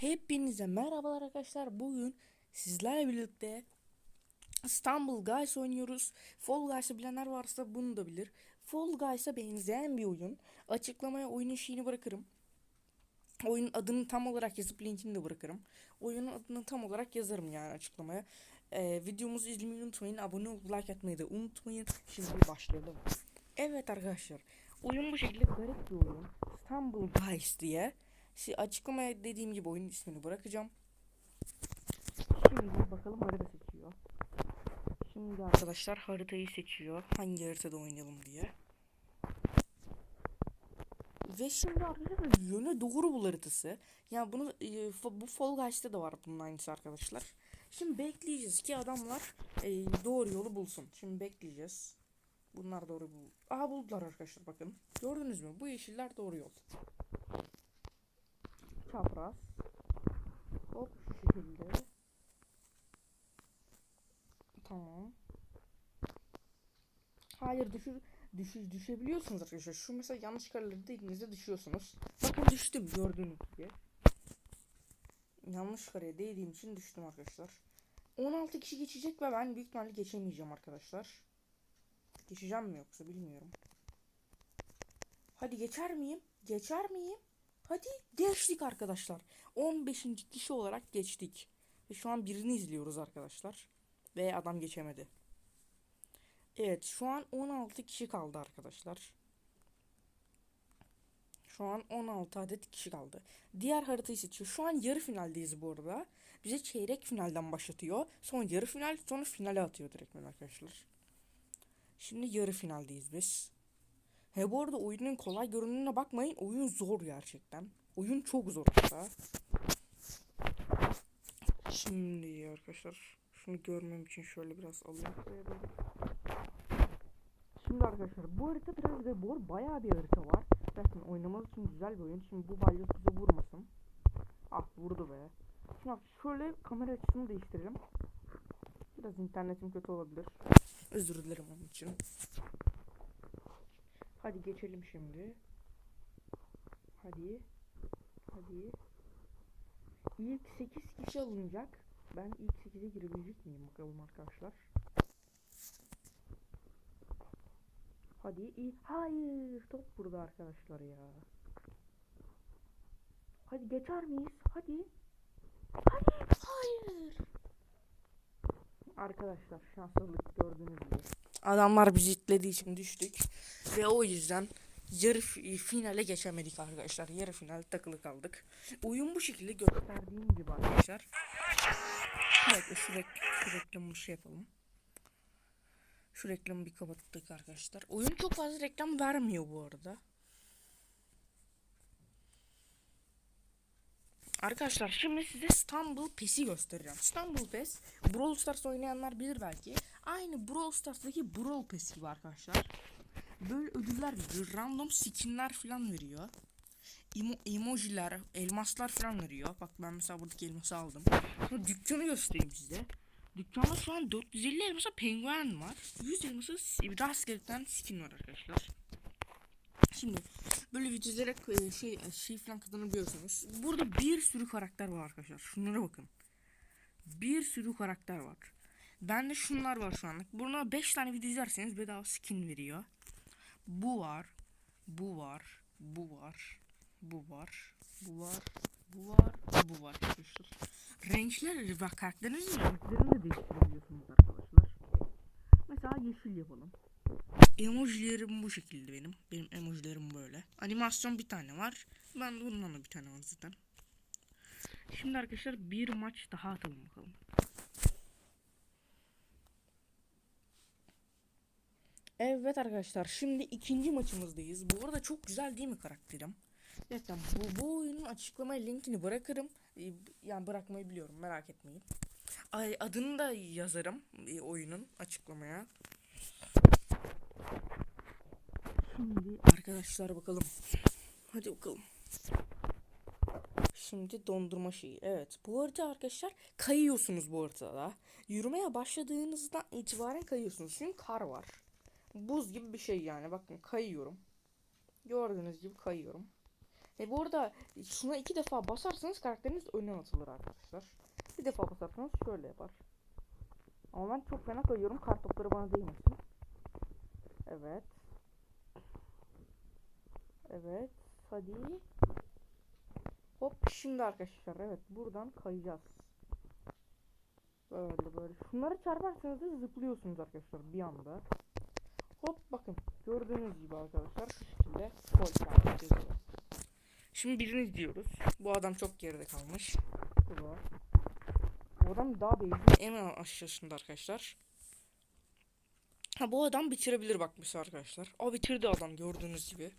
Hepinize merhabalar arkadaşlar. Bugün sizlerle birlikte İstanbul Guys oynuyoruz. Fall Guys'ı bilenler varsa bunu da bilir. Fall Guys'a benzeyen bir oyun. Açıklamaya oyunun şeyini bırakırım. Oyunun adını tam olarak yazıp linkini de bırakırım. Oyunun adını tam olarak yazarım yani açıklamaya. Ee, videomuzu izlemeyi unutmayın. Abone olup like atmayı da unutmayın. Şimdi başlayalım. Evet arkadaşlar. Oyun bu şekilde garip bir oyun. İstanbul Guys diye. Şimdi açıklamaya dediğim gibi oyunun ismini bırakacağım. Şimdi bakalım harita seçiyor. Şimdi arkadaşlar haritayı seçiyor. Hangi haritada oynayalım diye. Ve şimdi arkadaşlar yöne doğru bul haritası. Yani bunu e, bu Fall Guys'ta da var bunun aynısı arkadaşlar. Şimdi bekleyeceğiz ki adamlar e, doğru yolu bulsun. Şimdi bekleyeceğiz. Bunlar doğru bul. Aha buldular arkadaşlar bakın. Gördünüz mü? Bu yeşiller doğru yol. Çapraz. Hop şu şekilde. Tamam. Hayır düşür düşür düşebiliyorsunuz arkadaşlar. Şu mesela yanlış kararları değdiğinizde düşüyorsunuz. Bakın düştüm gördüğünüz gibi. Yanlış kareye değdiğim için düştüm arkadaşlar. 16 kişi geçecek ve ben büyük ihtimalle geçemeyeceğim arkadaşlar. Geçeceğim mi yoksa bilmiyorum. Hadi geçer miyim? Geçer miyim? Hadi geçtik arkadaşlar. 15. kişi olarak geçtik. Ve şu an birini izliyoruz arkadaşlar. Ve adam geçemedi. Evet şu an 16 kişi kaldı arkadaşlar. Şu an 16 adet kişi kaldı. Diğer haritayı seçiyor. Şu an yarı finaldeyiz bu arada. Bize çeyrek finalden başlatıyor. Sonra yarı final sonra finale atıyor direkt arkadaşlar. Şimdi yarı finaldeyiz biz. He bu arada oyunun kolay görünümüne bakmayın. Oyun zor gerçekten. Oyun çok zor hatta. Şimdi arkadaşlar şunu görmem için şöyle biraz alayım. Şimdi arkadaşlar bu harita biraz da bor bayağı bir harita var. Zaten oynamak için güzel bir oyun. Şimdi bu balyoz bize vurmasın. Ah vurdu be. Şimdi bak şöyle kamera açısını değiştirelim. Biraz internetim kötü olabilir. Özür dilerim onun için. Hadi geçelim şimdi. Hadi. Hadi. İlk 8 kişi alınacak. Ben ilk 8'e girebilecek miyim bakalım arkadaşlar. Hadi iyi. Hayır. Top burada arkadaşlar ya. Hadi geçer miyiz? Hadi. Hadi. Hayır. Arkadaşlar şanssızlık gördüğünüz gibi. Adamlar bizi itlediği için düştük. Ve o yüzden yarı fi- finale geçemedik arkadaşlar. Yarı final takılı kaldık. Oyun bu şekilde gösterdiğim gibi arkadaşlar. Şu, rek şu reklamı şey yapalım. Şu reklamı bir kapattık arkadaşlar. Oyun çok fazla reklam vermiyor bu arada. Arkadaşlar şimdi size İstanbul PES'i göstereceğim. İstanbul PES Brawl Stars oynayanlar bilir belki. Aynı Brawl Stars'taki Brawl PES gibi arkadaşlar. Böyle ödüller veriyor. Random skinler falan veriyor. Emo emojiler, elmaslar falan veriyor. Bak ben mesela buradaki elması aldım. Sonra dükkanı göstereyim size. Dükkanda şu an 450 elmasa penguen var. 100 elması rastgele skin var arkadaşlar. Şimdi böyle videolara e, şey şey falan kazanabiliyorsunuz. Burada bir sürü karakter var arkadaşlar. Şunlara bakın. Bir sürü karakter var. Bende şunlar var şu anlık. Buna 5 tane video izlerseniz bedava skin veriyor. Bu var. Bu var. Bu var. Bu var. Bu var. Bu var. Bu var arkadaşlar. Renkler ve karakterlerin renklerini de değiştirebiliyorsunuz arkadaşlar. Mesela yeşil yapalım. Emojilerim bu şekilde benim. Benim emojilerim böyle. Animasyon bir tane var. Ben de bundan da bir tane var zaten. Şimdi arkadaşlar bir maç daha atalım bakalım. Evet arkadaşlar şimdi ikinci maçımızdayız. Bu arada çok güzel değil mi karakterim? Gerçekten bu, bu oyunun açıklamaya linkini bırakırım. Ee, Yani bırakmayı biliyorum merak etmeyin. Ay, adını da yazarım e, oyunun açıklamaya. Şimdi arkadaşlar bakalım. Hadi bakalım. Şimdi dondurma şeyi. Evet. Bu arada arkadaşlar kayıyorsunuz bu haritada. Yürümeye başladığınızdan itibaren kayıyorsunuz. Çünkü kar var. Buz gibi bir şey yani. Bakın kayıyorum. Gördüğünüz gibi kayıyorum. E bu arada şuna iki defa basarsanız karakteriniz öne atılır arkadaşlar. Bir defa basarsanız şöyle yapar. Ama ben çok fena koyuyorum. Kartopları bana değmesin. Evet. Evet. Hadi. Hop şimdi arkadaşlar evet buradan kayacağız. Böyle böyle. Şunları çarparsanız da zıplıyorsunuz arkadaşlar bir anda. Hop bakın gördüğünüz gibi arkadaşlar şu şekilde gol yapacağız. Şimdi birini izliyoruz. Bu adam çok geride kalmış. Bu. Bu adam daha base'in en aşağısında arkadaşlar. Ha bu adam bitirebilir bak arkadaşlar. O bitirdi adam gördüğünüz gibi.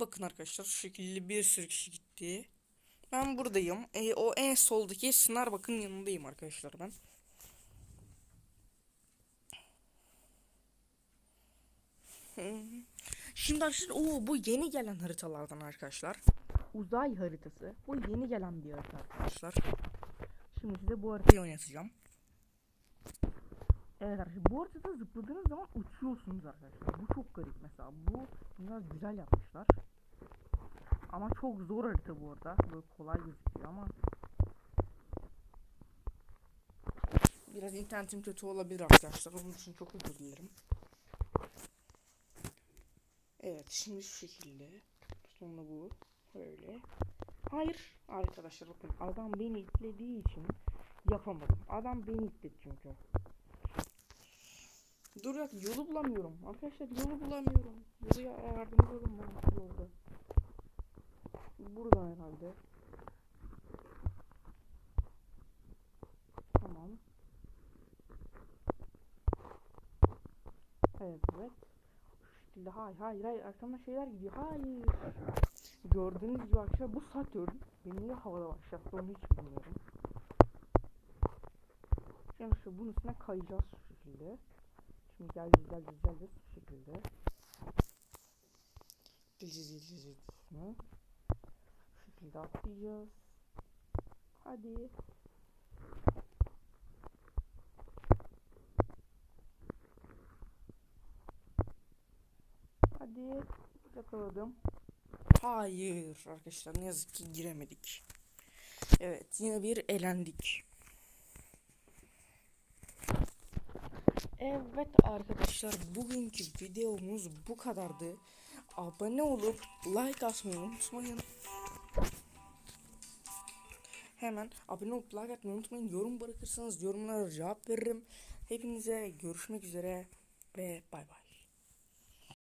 Bakın arkadaşlar şu şekilde bir sürü kişi gitti. Ben buradayım. E, o en soldaki sınar bakın yanındayım arkadaşlar ben. Şimdi arkadaşlar o bu yeni gelen haritalardan arkadaşlar. Uzay haritası. Bu yeni gelen bir harita arkadaşlar. Şimdi size bu haritayı oynatacağım. Evet arkadaşlar bu haritada zıpladığınız zaman uçuyorsunuz arkadaşlar. Bu çok garip mesela. Bu biraz güzel yapmışlar. Ama çok zor harita bu arada. Böyle kolay gözüküyor ama Biraz internetim kötü olabilir arkadaşlar. Onun için çok özür dilerim. Evet şimdi şu şekilde. Sonra bu. Böyle. Hayır arkadaşlar bakın adam beni itlediği için yapamadım. Adam beni itledi çünkü. Dur ya yolu bulamıyorum. Arkadaşlar yolu bulamıyorum. Yolu ya- yardımcı olun bana yolda. Herhalde. Tamam. Evet evet. Şekilde hayır hayır hayır arkamda şeyler gidiyor. Hayır. Gördüğünüz gibi arkadaşlar bu Satürn beni niye havada başlattı onu hiç bilmiyorum. Şimdi şu bunun üstüne kayacağız şu şekilde. Şimdi geleceğiz geleceğiz geleceğiz şu şekilde. Geleceğiz geleceğiz geleceğiz üstüne. Şu şekilde atlayacağız. Hadi. Yakaladım. Hayır arkadaşlar ne yazık ki giremedik. Evet yine bir elendik. Evet arkadaşlar bugünkü videomuz bu kadardı. Abone olup like atmayı unutmayın. Hemen abone olup like atmayı unutmayın. Yorum bırakırsanız yorumlara cevap veririm. Hepinize görüşmek üzere ve bay bay.